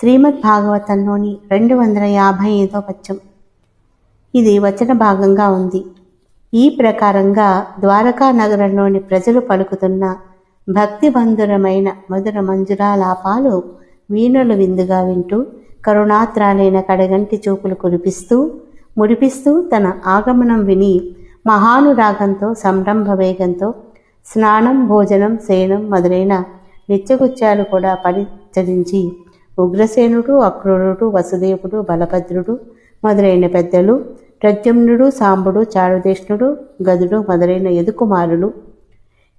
శ్రీమద్ భాగవతంలోని రెండు వందల యాభై ఐదో పద్యం. ఇది వచన భాగంగా ఉంది. ఈ ప్రకారంగా ద్వారకా నగరంలోని ప్రజలు పలుకుతున్న భక్తిబంధురమైన మధుర మంజురాలాపాలు వీణులు విందుగా వింటూ కరుణాత్రాలైన కడగంటి చూపులు కురిపిస్తూ ముడిపిస్తూ తన ఆగమనం విని మహానురాగంతో సంరంభ వేగంతో స్నానం భోజనం శయనం మొదలైన నిత్యగుత్యాలు కూడా పరిచరించి ఉగ్రసేనుడు అక్రూరుడు వసుదేవుడు బలభద్రుడు మొదలైన పెద్దలు ప్రద్యుమ్నుడు సాంబుడు చారుదేష్ణుడు గదుడు మొదలైన యదుకుమారులు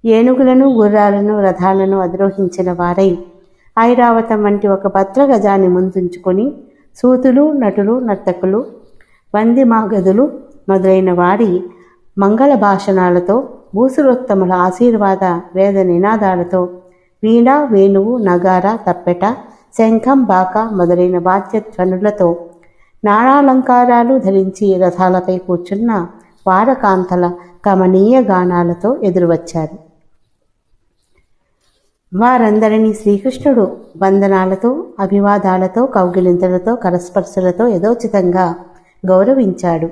ఏనుగులను గుర్రాలను రథాలను అధిరోహించిన వారై ఐరావతం వంటి ఒక భద్రగజాన్ని ముందుంచుకొని సూతులు నటులు నర్తకులు వంది మాగదులు మొదలైన వారి మంగళ భాషణాలతో భూసురోత్తముల ఆశీర్వాద వేద నినాదాలతో వీణ వేణువు నగార తప్పెట శంఖం బాక మొదలైన వాద్యధ్వనులతో నానాలంకారాలు ధరించి రథాలపై కూర్చున్న వారకాంతల కమనీయ గానాలతో ఎదురువచ్చారు. వారందరినీ శ్రీకృష్ణుడు వందనాలతో అభివాదాలతో కౌగిలింతలతో కరస్పర్శలతో యథోచితంగా గౌరవించాడు.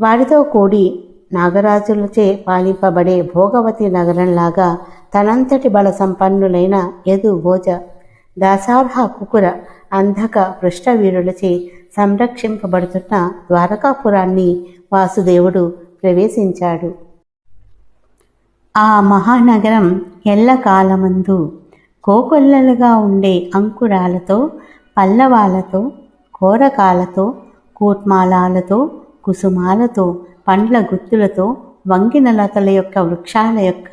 వారితో కూడి నాగరాజులచే పాలింపబడే భోగవతి నగరంలాగా తనంతటి బల సంపన్నులైన యదు భోజ దాసార్హ కుకుర అంధక పృష్ఠవీరులచే సంరక్షింపబడుతున్న ద్వారకాపురాన్ని వాసుదేవుడు ప్రవేశించాడు. ఆ మహానగరం ఎల్లకాలమందు కోకొల్లలుగా ఉండే అంకురాలతో పల్లవాలతో కోరకాలతో కూట్మాలాలతో కుసుమాలతో పండ్ల గుత్తులతో వంగిన లతల యొక్క వృక్షాల యొక్క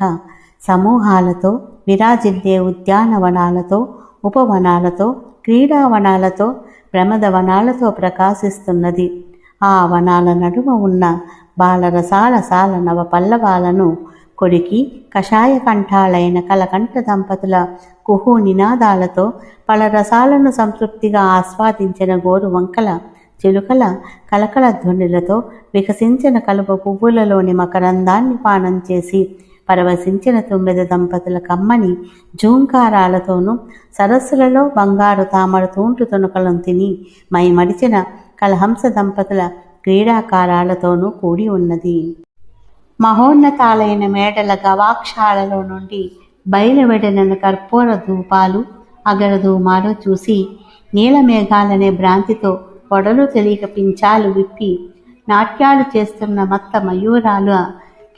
సమూహాలతో విరాజిల్లే ఉద్యానవనాలతో ఉపవనాలతో క్రీడావనాలతో ప్రమదవనాలతో ప్రకాశిస్తున్నది. ఆ వనాల నడుమ ఉన్న బాలరసాల సాల నవ పల్లవాలను కొడికి కషాయ కంఠాలైన కలకంఠ దంపతుల కుహు నినాదాలతో పలరసాలను సంతృప్తిగా ఆస్వాదించిన గోరు వంకల చిలుకల కలకల ధ్వనులతో వికసించిన కలుపు పువ్వులలోని మకరందాన్ని పానం చేసి పరవశించిన తొమ్మిది దంపతుల కమ్మని జూంకారాలతోనూ సరస్సులలో బంగారు తామర తూంటు తునకలను తిని మైమడిచిన కలహంస దంపతుల క్రీడాకారాలతోనూ కూడి ఉన్నది. మహోన్నతాలైన మేడల గవాక్షాలలో నుండి బయలువెడలిన కర్పూర ధూపాలు అగరధూమాలు చూసి నీలమేఘాలనే భ్రాంతితో పొడలు తెలియక పించాలు విప్పి నాట్యాలు చేస్తున్న మత్త మయూరాల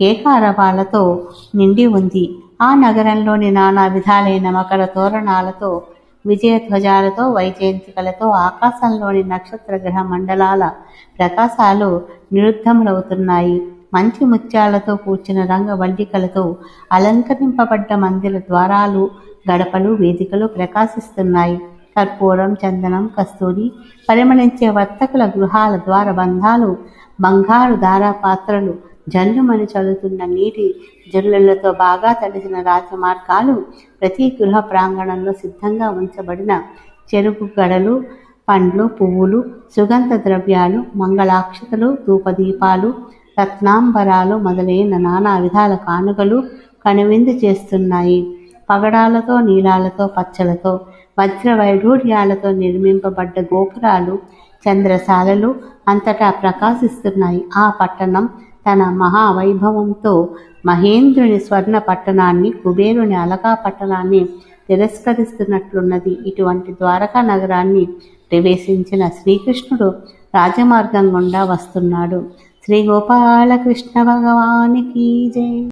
కేకారవాళ్ళతో నిండి ఉంది. ఆ నగరంలోని నానా విధాలైన మకర తోరణాలతో విజయధ్వజాలతో వైజయంతికలతో ఆకాశంలోని నక్షత్ర గ్రహ మండలాల ప్రకాశాలు నిరుద్ధములవుతున్నాయి మంచి ముత్యాలతో కూర్చిన రంగవల్లికలతో అలంకరింపబడ్డ మందిర ద్వారాలు గడపలు వేదికలు ప్రకాశిస్తున్నాయి. కర్పూరం చందనం కస్తూరి పరిమళించే వర్తకుల గృహాల ద్వార బంధాలు బంగారు పాత్రలు జల్లుమని చదువుతున్న నీటి జల్లులతో బాగా తడిసిన రాజమార్గాలు ప్రతి గృహ ప్రాంగణంలో సిద్ధంగా ఉంచబడిన చెరుకు గడలు పండ్లు పువ్వులు సుగంధ ద్రవ్యాలు మంగళాక్షతలు ధూపదీపాలు రత్నాంబరాలు మొదలైన నానా విధాల కానుకలు కనువిందు చేస్తున్నాయి. పగడాలతో నీలాలతో పచ్చలతో వజ్ర వైఢూర్యాలతో నిర్మింపబడ్డ గోపురాలు చంద్రశాలలు అంతటా ప్రకాశిస్తున్నాయి. ఆ పట్టణం తన మహావైభవంతో మహేంద్రుని స్వర్ణ పట్టణాన్ని కుబేరుని అలకా పట్టణాన్ని తిరస్కరిస్తున్నట్లున్నది. ఇటువంటి ద్వారకా నగరాన్ని ప్రవేశించిన శ్రీకృష్ణుడు రాజమార్గం గుండా వస్తున్నాడు. శ్రీ గోపాలకృష్ణ భగవానికి జై.